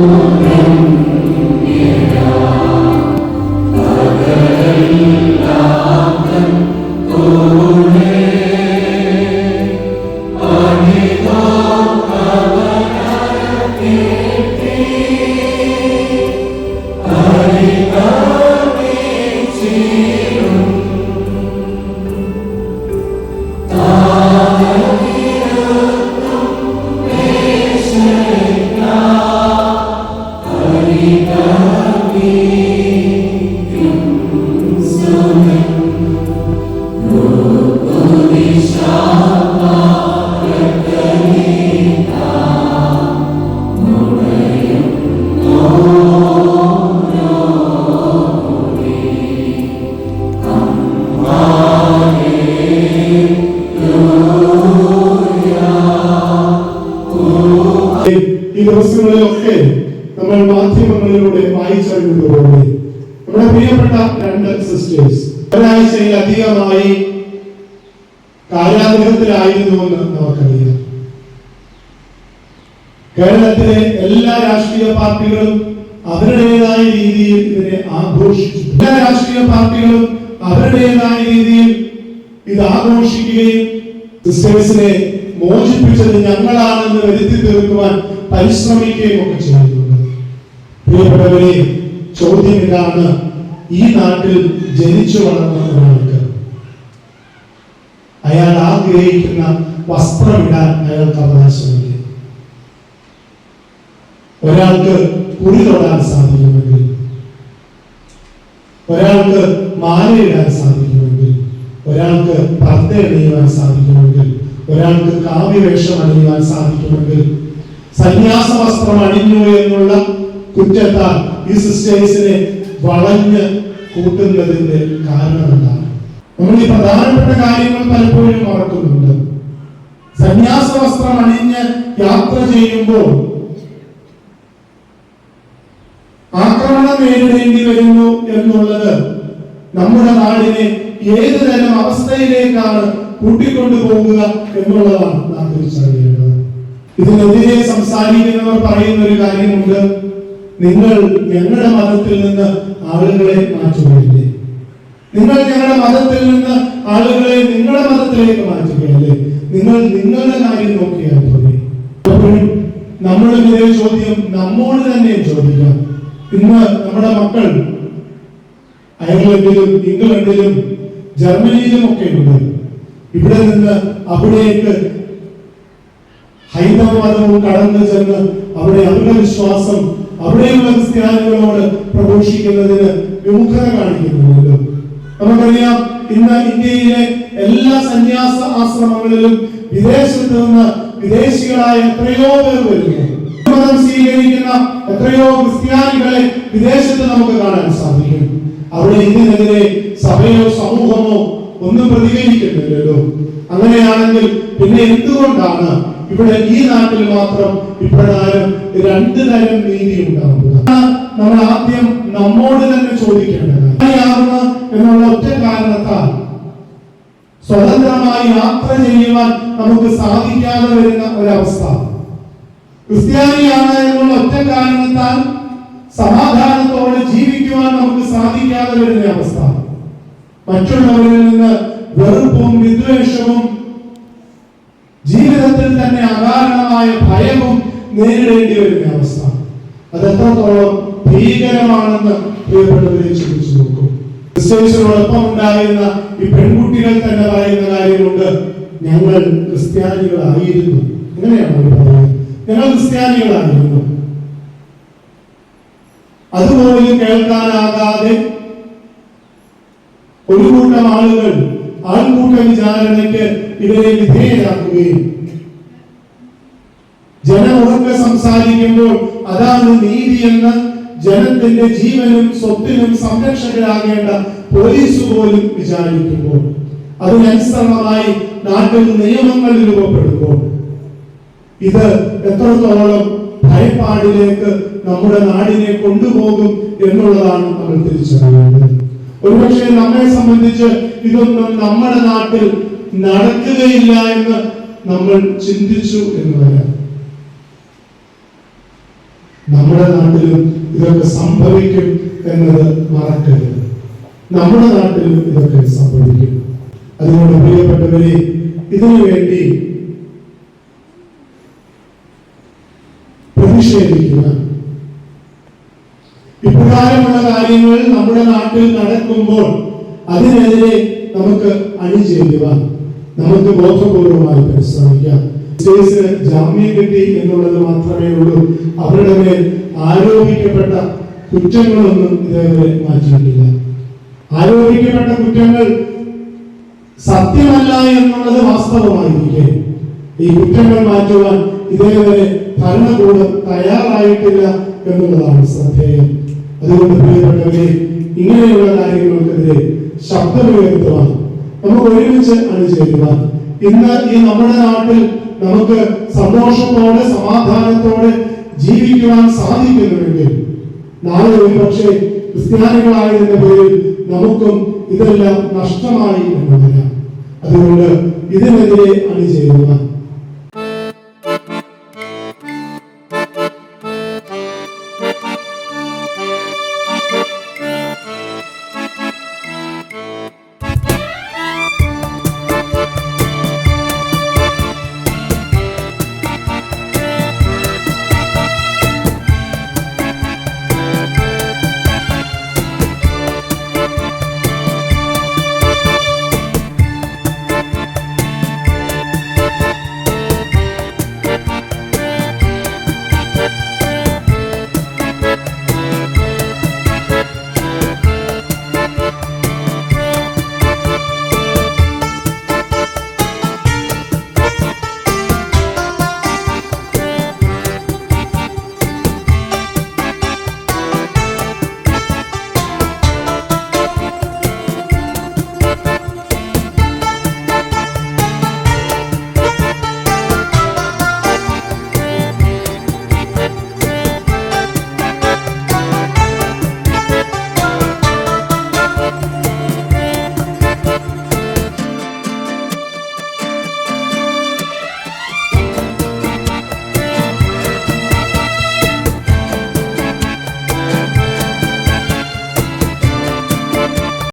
Amen. ഈ ദിവസങ്ങളിലൊക്കെ നമ്മൾ മാധ്യമങ്ങളിലൂടെ വായിച്ചറിഞ്ഞത് പോലെ നമ്മുടെ പ്രിയപ്പെട്ട രണ്ട് സിസ്റ്റേഴ്സ് ഒരാഴ്ചയിൽ അധികമായി കാലാഗ്രഹത്തിലായിരുന്നു എന്ന് നമുക്കറിയാം. കേരളത്തിലെ എല്ലാ രാഷ്ട്രീയ പാർട്ടികളും അവരുടേതായ രീതിയിൽ ഇതിനെ ആഘോഷിച്ചു എല്ലാ രാഷ്ട്രീയ പാർട്ടികളും അവരുടേതായ രീതിയിൽ ഇത് ആഘോഷിക്കുകയും സിസ്റ്റേഴ്സിനെ മോചിപ്പിച്ചത് ഞങ്ങളാണെന്ന് വരുത്തി തീർക്കുവാൻ പരിശ്രമിക്കുകയും ഒക്കെ ചെയ്യുന്നുണ്ട് പ്രിയപ്പെട്ടവരെ ചോദ്യം ഇതാണ്. ഈ നാട്ടിൽ ജനിച്ചു വളർന്ന ഒരാൾക്ക് അയാൾ ആഗ്രഹിക്കുന്ന വസ്ത്രമിടാൻ അയാൾക്ക് അവകാശമില്ല ഒരാൾക്ക് കുറി തൊടാൻ സാധിക്കുമെങ്കിൽ ഒരാൾക്ക് മാലയിടാൻ സാധിക്കുമെങ്കിൽ ഒരാൾക്ക് പർദ്ദ എണീവാൻ സാധിക്കുമെങ്കിൽ ഒരാൾക്ക് കാവ്യവേഷം അണിയുവാൻ സാധിക്കുമെങ്കിൽ സന്യാസ വസ്ത്രം അണിഞ്ഞു എന്നുള്ള കുറ്റത്താൽ ഈ സിസ്റ്റേഴ്സിനെ വളഞ്ഞ് കൂട്ടുന്നതിന്റെ കാരണം എന്താണ് നമ്മൾ ഈ പ്രധാനപ്പെട്ട കാര്യങ്ങൾ പലപ്പോഴും മറക്കുന്നുണ്ട് സന്യാസ വസ്ത്രം അണിഞ്ഞ് യാത്ര ചെയ്യുമ്പോൾ ആക്രമണം നേരിടേണ്ടി വരുന്നു എന്നുള്ളത് നമ്മുടെ നാടിനെ ഏത് തരം അവസ്ഥയിലേക്കാണ് കൂട്ടിക്കൊണ്ടു പോകുക എന്നുള്ളതാണ് നാം തിരിച്ചറിയേണ്ടത്. ഇതിനെതിരെ സംസാരിക്കുന്നവർ പറയുന്ന ഒരു കാര്യമുണ്ട്. നിങ്ങൾ ഞങ്ങളുടെ മതത്തിൽ നിന്ന് ആളുകളെ മാറ്റുകയില്ലേ? നിങ്ങൾ ഞങ്ങളുടെ മതത്തിൽ നിന്ന് ആളുകളെ നിങ്ങളുടെ മതത്തിലേക്ക് മാറ്റുകയല്ലേ? നിങ്ങൾ നിങ്ങളുടെ കാര്യം നോക്കിയാൽ മതി. നമ്മുടെ ഇതേ ചോദ്യം നമ്മോട് തന്നെ ചോദിക്കാം ഇന്ന് നമ്മുടെ മക്കൾ അയർലൻഡിലും ഇംഗ്ലണ്ടിലും ജർമ്മനിയിലും ഒക്കെ ഉണ്ട്. ഇവിടെ നിന്ന് അവിടേക്ക് ഹൈന്ദവമതവും കടന്നു ചെന്ന് അവിടെ അവരുടെ വിശ്വാസം അവിടെയുള്ള ക്രിസ്ത്യാനികളോട് പ്രഘോഷിക്കുന്നതിന് വിമുഖത കാണിക്കുന്നുണ്ട്. നമുക്കറിയാം ഇന്ന് ഇന്ത്യയിലെ എല്ലാ സന്യാസ ആശ്രമങ്ങളിലും വിദേശത്ത് നിന്ന് വിദേശികളായ എത്രയോ പേർ വരുന്നു. സ്വീകരിക്കുന്ന എത്രയോ ക്രിസ്ത്യാനികളെ വിദേശത്ത് നമുക്ക് കാണാൻ സാധിക്കും. അവിടെ ഇതിനെതിരെ സഭയോ സമൂഹമോ ഒന്നും പ്രതികരിക്കുന്നില്ലല്ലോ. അങ്ങനെയാണെങ്കിൽ പിന്നെ എന്തുകൊണ്ടാണ് ഇവിടെ ഈ നാട്ടിൽ മാത്രം ഇപ്രകാരം രണ്ട് തരം നീതി ഉണ്ടാവുന്നത്? നമ്മൾ ആദ്യം നമ്മോട് തന്നെ ചോദിക്കേണ്ടത് എന്നുള്ള ഒറ്റ കാരണത്താൽ സ്വതന്ത്രമായി യാത്ര ചെയ്യുവാൻ നമുക്ക് സാധിക്കാതെ വരുന്ന ഒരവസ്ഥ. ക്രിസ്ത്യാനിയാണ് എന്നുള്ള ഒറ്റ കാരണത്താൽ സമാധാനത്തോടെ ജീവിക്കുവാൻ നമുക്ക് സാധിക്കാതെ വരുന്ന അവസ്ഥ മറ്റുള്ളവരിൽ നിന്ന് വെറുപ്പും വിദ്വേഷവും ജീവിതത്തിൽ തന്നെ അകാരണമായ ഭയവും നേരിടേണ്ടി വരുന്ന അവസ്ഥ. അത് എത്രത്തോളം ഭീകരമാണെന്ന് പ്രിയപ്പെട്ടവരെ ചിന്തിച്ചു നോക്കും. ക്രിസ്ത്യൻസിനോടൊപ്പം ഉണ്ടായിരുന്ന ഈ പെൺകുട്ടികൾ തന്നെ പറയുന്ന കാര്യമുണ്ട് ഞങ്ങൾ ക്രിസ്ത്യാനികളായിരുന്നു. അങ്ങനെയാണ് അവർ പറയുന്നത്? ഞങ്ങൾ ക്രിസ്ത്യാനികളായിരുന്നു. അതുപോലും കേൾക്കാനാകാതെ ഒരു കൂട്ടം ആളുകൾ ആൾക്കൂട്ട വിചാരണയ്ക്ക് ഇവരെ വിധേയരാക്കുകയും. ജനമുറക്കെ സംസാരിക്കുമ്പോൾ അതാണ് നീതി എന്ന് ജനത്തിന്റെ ജീവനും സ്വത്തിനും സംരക്ഷകരാകേണ്ട പോലീസ് പോലും വിചാരിക്കുമ്പോൾ. അതിനനുസരണമായി നാട്ടിൽ നിയമങ്ങൾ രൂപപ്പെടുമ്പോൾ. ഇത് എത്രത്തോളം ഭയപ്പാടിലേക്ക് നമ്മുടെ നാടിനെ കൊണ്ടുപോകും എന്നുള്ളതാണ് നമ്മൾ തിരിച്ചറിയേണ്ടത്. ഒരുപക്ഷെ നമ്മെ സംബന്ധിച്ച് ഇതൊന്നും നമ്മുടെ നാട്ടിൽ നടക്കുകയില്ല എന്ന് നമ്മൾ ചിന്തിച്ചു എന്ന് വരാം. നമ്മുടെ നാട്ടിലും ഇതൊക്കെ സംഭവിക്കും എന്നത് മറക്കരുത്. നമ്മുടെ നാട്ടിലും ഇതൊക്കെ സംഭവിക്കും. അതുകൊണ്ട് പ്രിയപ്പെട്ടവരെ ഇതിനു വേണ്ടി പ്രതിഷേധിക്കുക. ഇപ്രകാരമുള്ള കാര്യങ്ങൾ നമ്മുടെ നാട്ടിൽ നടക്കുമ്പോൾ അതിനെതിരെ നമുക്ക് അണിചേരുക നമുക്ക് ബോധപൂർവമായി പരിശ്രമിക്കാം. ജാമ്യം കിട്ടി എന്നുള്ളത് മാത്രമേ ഉള്ളൂ. അവരുടെ മേൽ ആരോപിക്കപ്പെട്ട കുറ്റങ്ങളൊന്നും ഇതേവരെ മാറ്റിയിട്ടില്ല. ആരോപിക്കപ്പെട്ട കുറ്റങ്ങൾ സത്യമല്ല എന്നുള്ളത് വാസ്തവമായിരിക്കെ. ഈ കുറ്റങ്ങൾ മാറ്റുവാൻ ഇതേവരെ ഭരണകൂടം തയ്യാറായിട്ടില്ല എന്നുള്ളതാണ് ശ്രദ്ധേയം. അതുകൊണ്ട് പ്രിയപ്പെട്ടവരെ ഇങ്ങനെയുള്ള കാര്യങ്ങൾക്കെതിരെ ശബ്ദമുയർത്തുവാൻ നമുക്ക് ഒരുമിച്ച് അണിചേരുവാൻ ഇന്ന് ഈ നമ്മുടെ നാട്ടിൽ നമുക്ക് സന്തോഷത്തോടെ സമാധാനത്തോടെ ജീവിക്കുവാൻ സാധിക്കുന്നുവെങ്കിൽ നാളെ ഒരു പക്ഷേ ക്രിസ്ത്യാനികളായതിന്റെ പേരിൽ നമുക്കും ഇതെല്ലാം നഷ്ടമായി എന്ന് വരാം അതുകൊണ്ട് ഇതിനെതിരെ അണിചേരുവാൻ